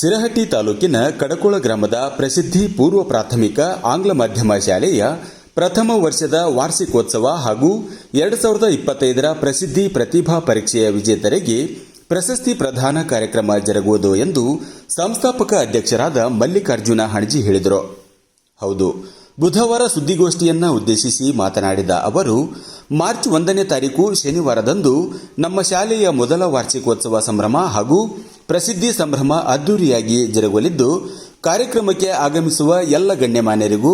ಸಿರಹಟ್ಟಿ ತಾಲೂಕಿನ ಕಡಕೋಳ ಗ್ರಾಮದ ಪ್ರಸಿದ್ಧಿ ಪೂರ್ವ ಪ್ರಾಥಮಿಕ ಆಂಗ್ಲ ಮಾಧ್ಯಮ ಶಾಲೆಯ ಪ್ರಥಮ ವರ್ಷದ ವಾರ್ಷಿಕೋತ್ಸವ ಹಾಗೂ ಎರಡು ಸಾವಿರದ ಇಪ್ಪತ್ತೈದರ ಪ್ರಸಿದ್ಧಿ ಪ್ರತಿಭಾ ಪರೀಕ್ಷೆಯ ವಿಜೇತರಿಗೆ ಪ್ರಶಸ್ತಿ ಪ್ರದಾನ ಕಾರ್ಯಕ್ರಮ ಜರುಗುವುದು ಎಂದು ಸಂಸ್ಥಾಪಕ ಅಧ್ಯಕ್ಷರಾದ ಮಲ್ಲಿಕಾರ್ಜುನ ಹಣಜಿ ಹೇಳಿದರು. ಹೌದು, ಬುಧವಾರ ಸುದ್ದಿಗೋಷ್ಠಿಯನ್ನ ಉದ್ದೇಶಿಸಿ ಮಾತನಾಡಿದ ಅವರು, ಮಾರ್ಚ್ ಒಂದನೇ ತಾರೀಕು ಶನಿವಾರದಂದು ನಮ್ಮ ಶಾಲೆಯ ಮೊದಲ ವಾರ್ಷಿಕೋತ್ಸವ ಸಂಭ್ರಮ ಹಾಗೂ ಪ್ರಸಿದ್ಧಿ ಸಂಭ್ರಮ ಅದ್ದೂರಿಯಾಗಿ ಜರುಗಲಿದ್ದು, ಕಾರ್ಯಕ್ರಮಕ್ಕೆ ಆಗಮಿಸುವ ಎಲ್ಲ ಗಣ್ಯಮಾನ್ಯರಿಗೂ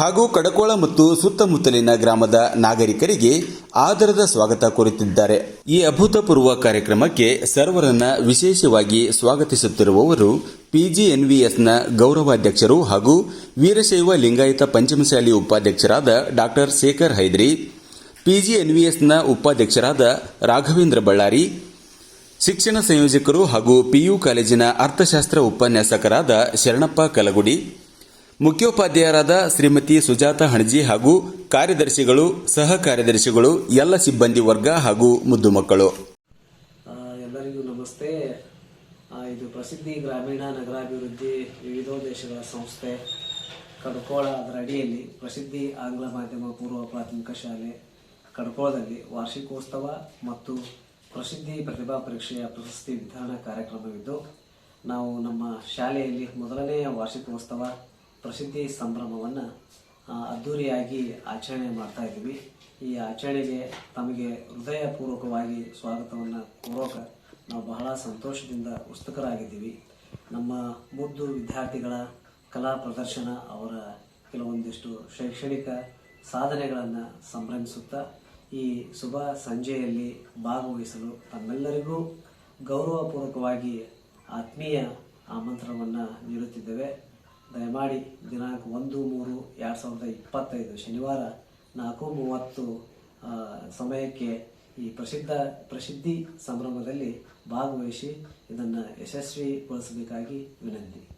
ಹಾಗೂ ಕಡಕೋಳ ಮತ್ತು ಸುತ್ತಮುತ್ತಲಿನ ಗ್ರಾಮದ ನಾಗರಿಕರಿಗೆ ಆದರದ ಸ್ವಾಗತ ಕೋರುತ್ತಿದ್ದಾರೆ. ಈ ಅಭೂತಪೂರ್ವ ಕಾರ್ಯಕ್ರಮಕ್ಕೆ ಸರ್ವರನ್ನ ವಿಶೇಷವಾಗಿ ಸ್ವಾಗತಿಸುತ್ತಿರುವವರು ಪಿಜಿಎನ್ವಿಎಸ್ನ ಗೌರವಾಧ್ಯಕ್ಷರು ಹಾಗೂ ವೀರಶೈವ ಲಿಂಗಾಯತ ಪಂಚಮಶಾಲಿ ಉಪಾಧ್ಯಕ್ಷರಾದ ಡಾಕ್ಟರ್ ಶೇಖರ್ ಹೈದ್ರಿ, ಪಿಜಿಎನ್ವಿಎಸ್ನ ಉಪಾಧ್ಯಕ್ಷರಾದ ರಾಘವೇಂದ್ರ ಬಳ್ಳಾರಿ ಶಿಕ್ಷಣ ಸಂಯೋಜಕರು ಹಾಗೂ ಪಿಯು ಕಾಲೇಜಿನ ಅರ್ಥಶಾಸ್ತ್ರ ಉಪನ್ಯಾಸಕರಾದ ಶರಣಪ್ಪ ಕಲಗುಡಿ, ಮುಖ್ಯೋಪಾಧ್ಯಾಯರಾದ ಶ್ರೀಮತಿ ಸುಜಾತ ಹಣಜಿ ಹಾಗೂ ಕಾರ್ಯದರ್ಶಿಗಳು, ಸಹ ಕಾರ್ಯದರ್ಶಿಗಳು, ಎಲ್ಲ ಸಿಬ್ಬಂದಿ ವರ್ಗ ಹಾಗೂ ಮುದ್ದು ಮಕ್ಕಳು. ಎಲ್ಲರಿಗೂ ನಮಸ್ತೆ. ಇದು ಪ್ರಸಿದ್ಧಿ ಗ್ರಾಮೀಣ ನಗರಾಭಿವೃದ್ಧಿ ವಿವಿಧೋದ್ದೇಶಗಳ ಸಂಸ್ಥೆ ಕಡ್ಕೋಳ ಅದರ ಅಡಿಯಲ್ಲಿ ಪ್ರಸಿದ್ಧಿ ಆಂಗ್ಲ ಮಾಧ್ಯಮ ಪೂರ್ವ ಪ್ರಾಥಮಿಕ ಶಾಲೆ ಕಡ್ಕೋಳದಲ್ಲಿ ವಾರ್ಷಿಕೋತ್ಸವ ಮತ್ತು ಪ್ರಸಿದ್ಧಿ ಪ್ರತಿಭಾ ಪರೀಕ್ಷೆಯ ಪ್ರಶಸ್ತಿ ವಿಧಾನ ಕಾರ್ಯಕ್ರಮವಿದ್ದು, ನಾವು ನಮ್ಮ ಶಾಲೆಯಲ್ಲಿ ಮೊದಲನೆಯ ವಾರ್ಷಿಕೋತ್ಸವ ಪ್ರಸಿದ್ಧಿ ಸಂಭ್ರಮವನ್ನು ಅದ್ಧೂರಿಯಾಗಿ ಆಚರಣೆ ಮಾಡ್ತಾ ಇದ್ದೀವಿ. ಈ ಆಚರಣೆಗೆ ತಮಗೆ ಹೃದಯಪೂರ್ವಕವಾಗಿ ಸ್ವಾಗತವನ್ನು ಕೋರೋಕ ನಾವು ಬಹಳ ಸಂತೋಷದಿಂದ ಉತ್ಸುಕರಾಗಿದ್ದೀವಿ. ನಮ್ಮ ಮುದ್ದು ವಿದ್ಯಾರ್ಥಿಗಳ ಕಲಾ ಪ್ರದರ್ಶನ ಅವರ ಕೆಲವೊಂದಿಷ್ಟು ಶೈಕ್ಷಣಿಕ ಸಾಧನೆಗಳನ್ನು ಸಂಭ್ರಮಿಸುತ್ತಾ ಈ ಶುಭ ಸಂಜೆಯಲ್ಲಿ ಭಾಗವಹಿಸಲು ತಮ್ಮೆಲ್ಲರಿಗೂ ಗೌರವಪೂರ್ವಕವಾಗಿ ಆತ್ಮೀಯ ಆಮಂತ್ರಣವನ್ನು ನೀಡುತ್ತಿದ್ದೇವೆ. ದಯಮಾಡಿ ದಿನಾಂಕ ಒಂದು ಮೂರು ಎರಡು ಸಾವಿರದ ಇಪ್ಪತ್ತೈದು ಶನಿವಾರ ನಾಲ್ಕು ಮೂವತ್ತು ಸಮಯಕ್ಕೆ ಈ ಪ್ರಸಿದ್ಧ ಪ್ರಸಿದ್ಧಿ ಸಂಭ್ರಮದಲ್ಲಿ ಭಾಗವಹಿಸಿ ಇದನ್ನು ಯಶಸ್ವಿಗೊಳಿಸಬೇಕಾಗಿ ವಿನಂತಿ.